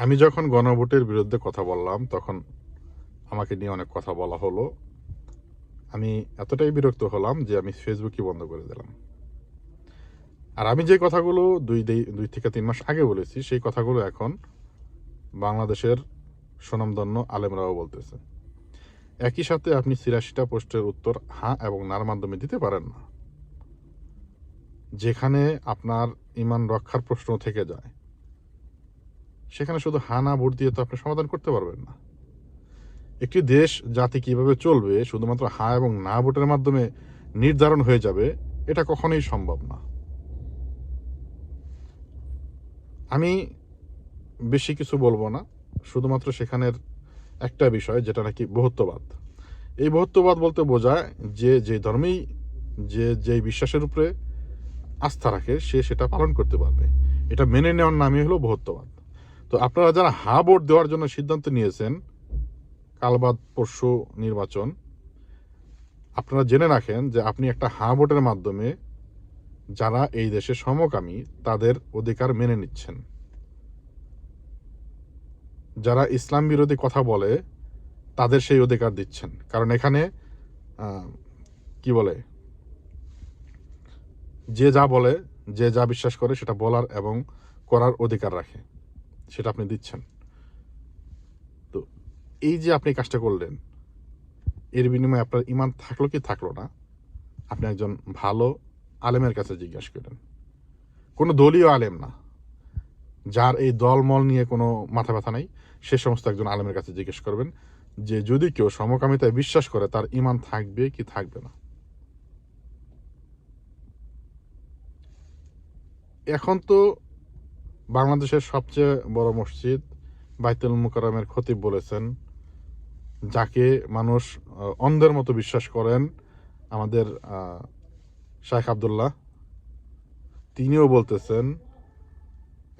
আমি যখন গণভোটের বিরুদ্ধে কথা বললাম, তখন আমাকে নিয়ে অনেক কথা বলা হলো। আমি এতটাই বিরক্ত হলাম যে আমি ফেসবুকই বন্ধ করে দিলাম। আর আমি যে কথাগুলো দুই দুই থেকে তিন মাস আগে বলেছি, সেই কথাগুলো এখন বাংলাদেশের সুনামধন্য আলেমরাও বলতেছে। একই সাথে আপনি ছিয়াশিটা পোস্টের উত্তর হ্যাঁ এবং নার মাধ্যমে দিতে পারেন না। যেখানে আপনার ইমান রক্ষার প্রশ্ন থেকে যায়। সেখানে শুধু হা না ভোট দিয়ে তো আপনি সমাধান করতে পারবেন না। একটি দেশ, জাতি কীভাবে চলবে, শুধুমাত্র হা এবং না ভোটের মাধ্যমে নির্ধারণ হয়ে যাবে, এটা কখনোই সম্ভব না। আমি বেশি কিছু বলব না, শুধুমাত্র সেখানের একটা বিষয়, যেটা নাকি বহুত্ববাদ। এই বহুত্ববাদ বলতে বোঝায় যে যে ধর্মেই, যে যে বিশ্বাসের উপরে আস্থা রাখে, সে সেটা পালন করতে পারবে। এটা মেনে নেওয়ার নামই হলো বহুত্ববাদ। তো আপনারা যারা হা ভোট দেওয়ার জন্য সিদ্ধান্ত নিয়েছেন, কালবাদ পরশু নির্বাচন, আপনারা জেনে রাখেন যে আপনি একটা হা ভোটের মাধ্যমে যারা এই দেশে সমকামী, তাদের অধিকার মেনে নিচ্ছেন। যারা ইসলাম বিরোধী কথা বলে, তাদের সেই অধিকার দিচ্ছেন। কারণ এখানে কি বলে? যে যা বলে, যে যা বিশ্বাস করে, সেটা বলার এবং করার অধিকার রাখে। সেটা আপনি দিচ্ছেন। তো এই যে আপনি কাজটা করলেন, এর বিনিময়ে আপনার ইমান থাকল কি থাকল না, আপনি একজন ভালো আলেমের কাছে জিজ্ঞেস করেন কোনো দলীয় আলেম না, যার এই দলমল নিয়ে কোনো মাথা ব্যথা নাই, সে সমস্ত একজন আলেমের কাছে জিজ্ঞেস করবেন যে যদি কেউ সমকামিতায় বিশ্বাস করে, তার ইমান থাকবে কি থাকবে না? এখন তো বাংলাদেশের সবচেয়ে বড় মসজিদ বাইতুল মুকাররমের খতিব বলেছেন, যাকে মানুষ অন্ধের মতো বিশ্বাস করেন আমাদের শাইখ আবদুল্লাহ। তিনিও বলতেছেন,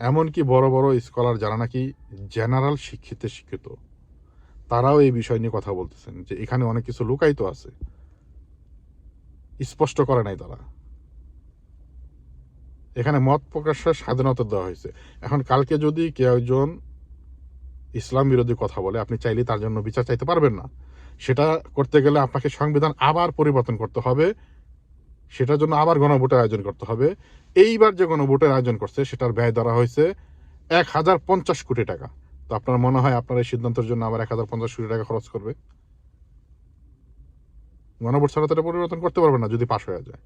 এমনকি বড় বড় স্কলার যারা নাকি জেনারেল শিক্ষিতে শিক্ষিত, তারাও এই বিষয় নিয়ে কথা বলতেছেন যে এখানে অনেক কিছু লুকায়িত আছে। স্পষ্ট করে নাই তারা। এখানে মত প্রকাশের স্বাধীনতা দেওয়া হয়েছে। এখন কালকে যদি কেউ একজন ইসলাম বিরোধী কথা বলে, আপনি চাইলে তার জন্য বিচার চাইতে পারবেন না। সেটা করতে গেলে আপনাকে সংবিধান আবার পরিবর্তন করতে হবে। সেটার জন্য আবার গণভোটের আয়োজন করতে হবে। এইবার যে গণভোটের আয়োজন করছে, সেটার ব্যয় ধরা হয়েছে এক হাজার পঞ্চাশ কোটি টাকা। তো আপনার মনে হয় আপনার এই সিদ্ধান্তের জন্য আবার এক হাজার পঞ্চাশ কোটি টাকা খরচ করবে? গণভোট ছাড়া তো পরিবর্তন করতে পারবেন না যদি পাশ হয়ে যায়।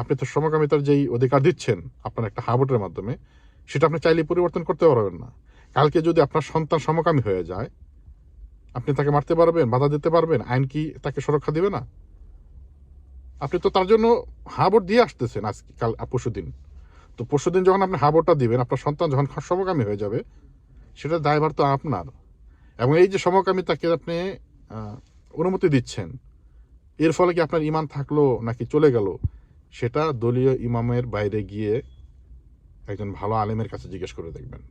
আপনি তো সমকামিতার যেই অধিকার দিচ্ছেন আপনার একটা হাবটের মাধ্যমে, সেটা আপনি চাইলে পরিবর্তন করতে পারবেন না। কালকে যদি আপনার সন্তান সমকামী হয়ে যায়, আপনি তাকে মারতে পারবেন, বাধা দিতে পারবেন, আইন কি তাকে সুরক্ষা দিবে না? আপনি তো তার জন্য হাবট দিয়ে আসতেছেন আজকে, কাল পরশুদিন। তো পরশু দিন যখন আপনি হাবটটা দিবেন, আপনার সন্তান যখন সমকামী হয়ে যাবে সেটা দায়ভার তো আপনার। এবং এই যে সমকামিতাকে আপনি অনুমতি দিচ্ছেন, এর ফলে কি আপনার ইমান থাকল নাকি চলে গেল? সেটা দলীয় ইমামের বাইরে গিয়ে একজন ভালো আলেমের কাছে জিজ্ঞেস করে দেখবেন।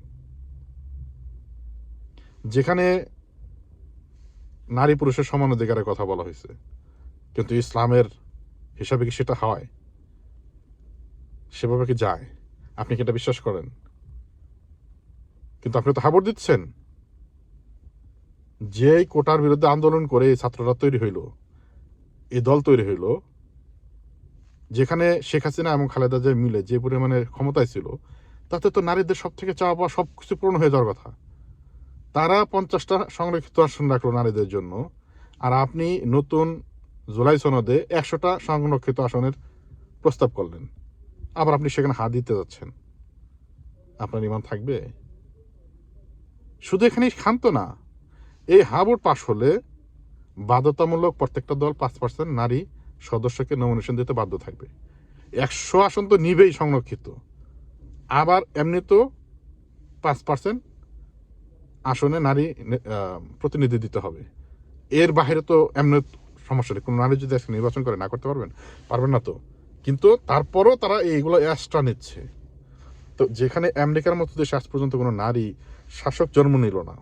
যেখানে নারী পুরুষের সমান অধিকারের কথা বলা হয়েছে, কিন্তু ইসলামের হিসাবে কি সেটা হয়? সেভাবে কি যায়? আপনি কি এটা বিশ্বাস করেন? কিন্তু আপনি তো হাবর দিচ্ছেন। যে কোটার বিরুদ্ধে আন্দোলন করে ছাত্ররা তৈরি হইল, এই দল তৈরি হইল যেখানে শেখ হাসিনা এবং খালেদা জিয়া মিলে যে পরিমাণে ক্ষমতায় ছিল, তাতে তো নারীদের সব থেকে চাওয়া পাওয়া সব কিছু পূরণ হয়ে যাওয়ার কথা। তারা পঞ্চাশটা সংরক্ষিত আসন রাখল নারীদের জন্য, আর আপনি নতুন জুলাই সনদে একশোটা সংরক্ষিত আসনের প্রস্তাব করলেন। আবার আপনি সেখানে হাত দিতে যাচ্ছেন। আপনার ইমান থাকবে? শুধু এখানেই ক্ষান্ত না, এই হাবোর্ড পাশ হলে বাধ্যতামূলক প্রত্যেকটা দল পাঁচ পার্সেন্ট নারী সদস্যকে নমিনেশন দিতে বাধ্য থাকবে। একশো আসন তো নিবেই সংরক্ষিত। আবার এমনি তো পাঁচ পার্সেন্ট আসনে নারী প্রতিনিধি দিতে হবে। এর বাইরে তো এমনি সমস্যা নেই। কোনো নারী যদি আজকে নির্বাচন করে, না করতে পারবেন? পারবেন না তো। কিন্তু তারপরও তারা এইগুলো এক্সট্রা নিচ্ছে। তো যেখানে আমেরিকার মতো দেশে আজ পর্যন্ত কোনো নারী শাসক জন্ম নিল না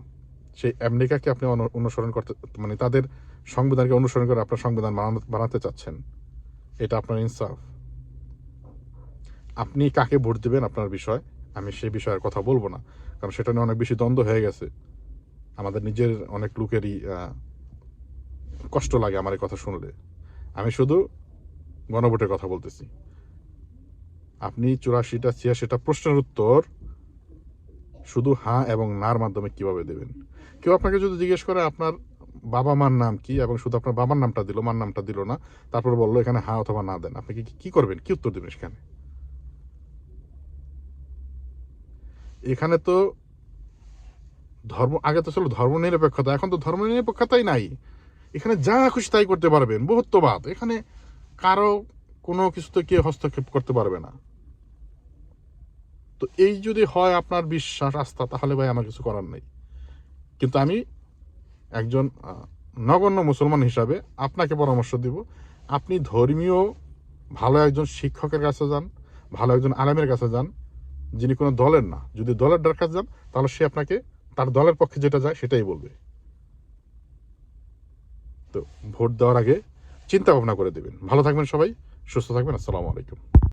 সেই আমেরিকাকে আপনি অনুসরণ করতে মানে তাদের সংবিধানকে অনুসরণ করে আপনার সংবিধান বানাতে চাচ্ছেন। এটা আপনার ইনসাফ। আপনি কাকে ভোট দেবেন আপনার বিষয়, আমি সেই বিষয়ে আর কথা বলব না। কারণ সেটা নিয়ে অনেক বেশি দ্বন্দ্ব হয়ে গেছে। আমাদের নিজের অনেক লোকেরই কষ্ট লাগে আমার এই কথা শুনলে। আমি শুধু গণভোটের কথা বলতেছি। আপনি চুরাশিটা, ছিয়াশিটা প্রশ্নের উত্তর শুধু হ্যাঁ এবং নার মাধ্যমে কীভাবে দেবেন? কেউ আপনাকে যদি জিজ্ঞেস করে, আপনার বাবা মার নাম কি? এবং শুধু আপনার বাবার নামটা দিল, মার নামটা দিল না। তারপর বলল, এখানে হ্যাঁ অথবা না দেন। আপনি কি করবেন? কি উত্তর দেবেন সেখানে এখানে তো ধর্ম, আগে তো ছিল ধর্ম নিরপেক্ষতা এখন তো ধর্ম নিরপেক্ষতাই নাই। এখানে যা খুশি তাই করতে পারবেন বহুত্ববাদ এখানে কারও কোনো কিছুতে কেউ হস্তক্ষেপ করতে পারবে না। তো এই যদি হয় আপনার বিশ্বাস, আস্থা, তাহলে ভাই আমার কিছু করার নেই। কিন্তু আমি একজন নগণ্য মুসলমান হিসাবে আপনাকে পরামর্শ দিব। আপনি ধর্মীয় ভালো একজন শিক্ষকের কাছে যান, ভালো একজন আলেমের কাছে যান, যিনি কোনো দলের না। যদি দলের দরকার যান, তাহলে সে আপনাকে, তার দলের পক্ষে যেটা যায় সেটাই বলবে। তো ভোট দেওয়ার আগে চিন্তা ভাবনা করে দেবেন। ভালো থাকবেন সবাই, সুস্থ থাকবেন, আসসালামু আলাইকুম।